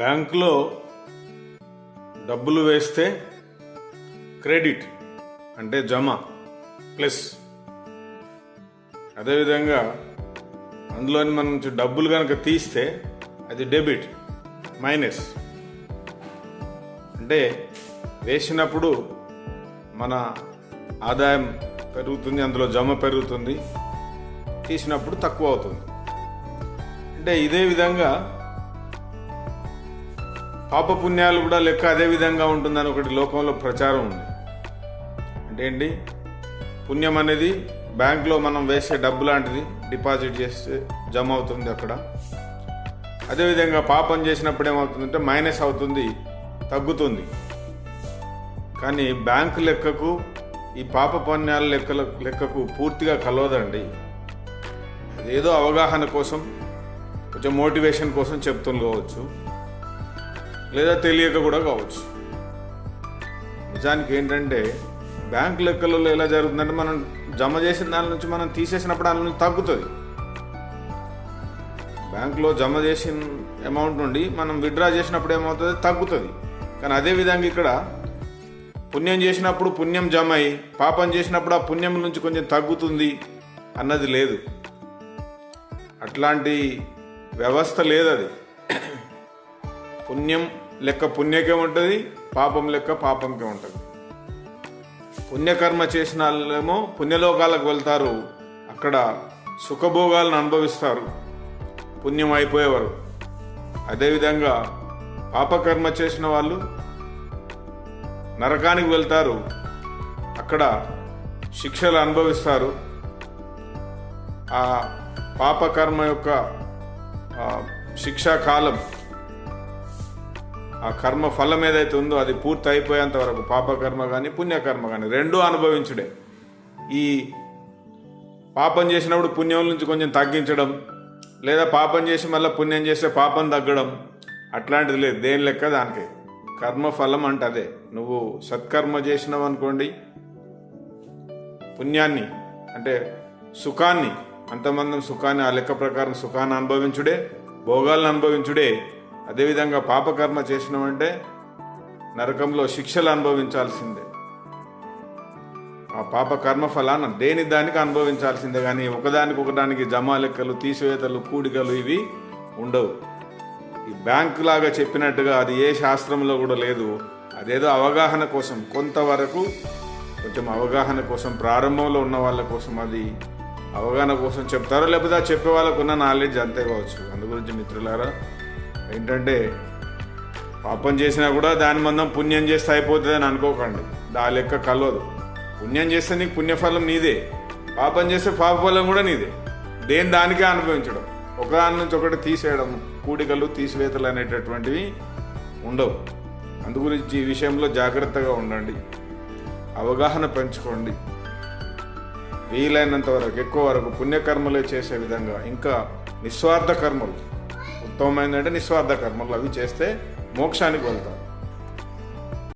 బ్యాంకులో డబ్బులు వేస్తే క్రెడిట్ అంటే జమ ప్లస్. అదేవిధంగా అందులోని మనం నుంచి డబ్బులు కనుక తీస్తే అది డెబిట్ మైనస్. అంటే వేసినప్పుడు మన ఆదాయం పెరుగుతుంది అందులో జమ పెరుగుతుంది తీసినప్పుడు తక్కువ అవుతుంది. అంటే ఇదే విధంగా పాపపుణ్యాలు కూడా లెక్క అదే విధంగా ఉంటుందని ఒకటి లోకంలో ప్రచారం ఉంది. అంటే ఏంటి? పుణ్యం అనేది బ్యాంక్లో మనం వేసే డబ్బు లాంటిది డిపాజిట్ చేస్తే జమ అవుతుంది అక్కడ. అదేవిధంగా పాపం చేసినప్పుడు ఏమవుతుందంటే మైనస్ అవుతుంది తగ్గుతుంది. కానీ బ్యాంకు లెక్కకు ఈ పాప పుణ్యాల లెక్కల లెక్కకు పూర్తిగా కలవదండి. అదేదో అవగాహన కోసం కొంచెం మోటివేషన్ కోసం చెప్తుండవచ్చు. లేదా తెలియక కూడా కావచ్చు. నిజానికి ఏంటంటే బ్యాంక్ లెక్కలలో ఎలా జరుగుతుందంటే మనం జమ చేసిన దాని నుంచి మనం తీసేసినప్పుడు దాని నుంచి తగ్గుతుంది. బ్యాంకులో జమ చేసిన అమౌంట్ నుండి మనం విత్డ్రా చేసినప్పుడు ఏమవుతుంది? తగ్గుతుంది. కానీ అదే విధంగా ఇక్కడ పుణ్యం చేసినప్పుడు పుణ్యం జమ అయి పాపం చేసినప్పుడు ఆ పుణ్యం నుంచి కొంచెం తగ్గుతుంది అన్నది లేదు. అట్లాంటి వ్యవస్థ లేదు అది పుణ్యం లెక్క పుణ్యకే ఉంటుంది పాపం లెక్క పాపంకే ఉంటుంది. పుణ్యకర్మ చేసిన వాళ్ళేమో పుణ్యలోకాలకు వెళ్తారు అక్కడ సుఖభోగాలను అనుభవిస్తారు పుణ్యం అయిపోయేవారు. అదేవిధంగా పాపకర్మ చేసిన వాళ్ళు నరకానికి వెళ్తారు అక్కడ శిక్షలు అనుభవిస్తారు. ఆ పాపకర్మ యొక్క శిక్షాకాలం శిక్షా కాలం ఆ కర్మ ఫలం ఏదైతే ఉందో అది పూర్తి అయిపోయేంత వరకు పాపకర్మ కానీ పుణ్యకర్మ కానీ రెండూ అనుభవించుడే. ఈ పాపం చేసినప్పుడు పుణ్యం నుంచి కొంచెం తగ్గించడం లేదా పాపం చేసి మళ్ళీ పుణ్యం చేస్తే పాపం తగ్గడం అట్లాంటిది లేదు. దేని లెక్క దానికే. కర్మ ఫలం అంటే అదే. నువ్వు సత్కర్మ చేసినావు అనుకోండి పుణ్యాన్ని అంటే సుఖాన్ని అంతమందం సుఖాన్ని ఆ లెక్క ప్రకారం సుఖాన్ని అనుభవించుడే భోగాలను అనుభవించుడే అదేవిధంగా పాపకర్మ చేసినామంటే నరకంలో శిక్షలు అనుభవించాల్సిందే. ఆ పాప కర్మ ఫలాన్ని దేని దానికి అనుభవించాల్సిందే కానీ ఒకదానికి ఒకదానికి జమాలెక్కలు తీసివేతలు కూడికలు ఇవి ఉండవు. ఈ బ్యాంక్ లాగా చెప్పినట్టుగా అది ఏ శాస్త్రంలో కూడా లేదు. అదేదో అవగాహన కోసం కొంతవరకు కొంచెం అవగాహన కోసం ప్రారంభంలో ఉన్న వాళ్ళ కోసం అది అవగాహన కోసం చెప్తారో లేకపోతే ఆ చెప్పే వాళ్ళకు ఉన్న నాలెడ్జ్ అంతే కావచ్చు. అందు గురించి మిత్రులారా ఏంటంటే పాపం చేసినా కూడా దాని మందం పుణ్యం చేస్తే అయిపోతుంది అని అనుకోకండి. దా లెక్క కలవదు. పుణ్యం చేస్తే నీకు పుణ్యఫలం నీదే. పాపం చేస్తే పాపఫలం కూడా నీదే. దేని దానికే అనుభవించడం? ఒకదాని నుంచి ఒకటి తీసేయడం కూడికలు తీసివేతలు అనేటటువంటివి ఉండవు. అందు గురించి ఈ విషయంలో జాగ్రత్తగా ఉండండి. అవగాహన పెంచుకోండి. వీలైనంత వరకు ఎక్కువ వరకు పుణ్యకర్మలే చేసే విధంగా ఇంకా నిస్వార్థ కర్మలు ఉత్తమమైందంటే నిస్వార్థ కర్మలు అవి చేస్తే మోక్షానికి వెళ్తాం.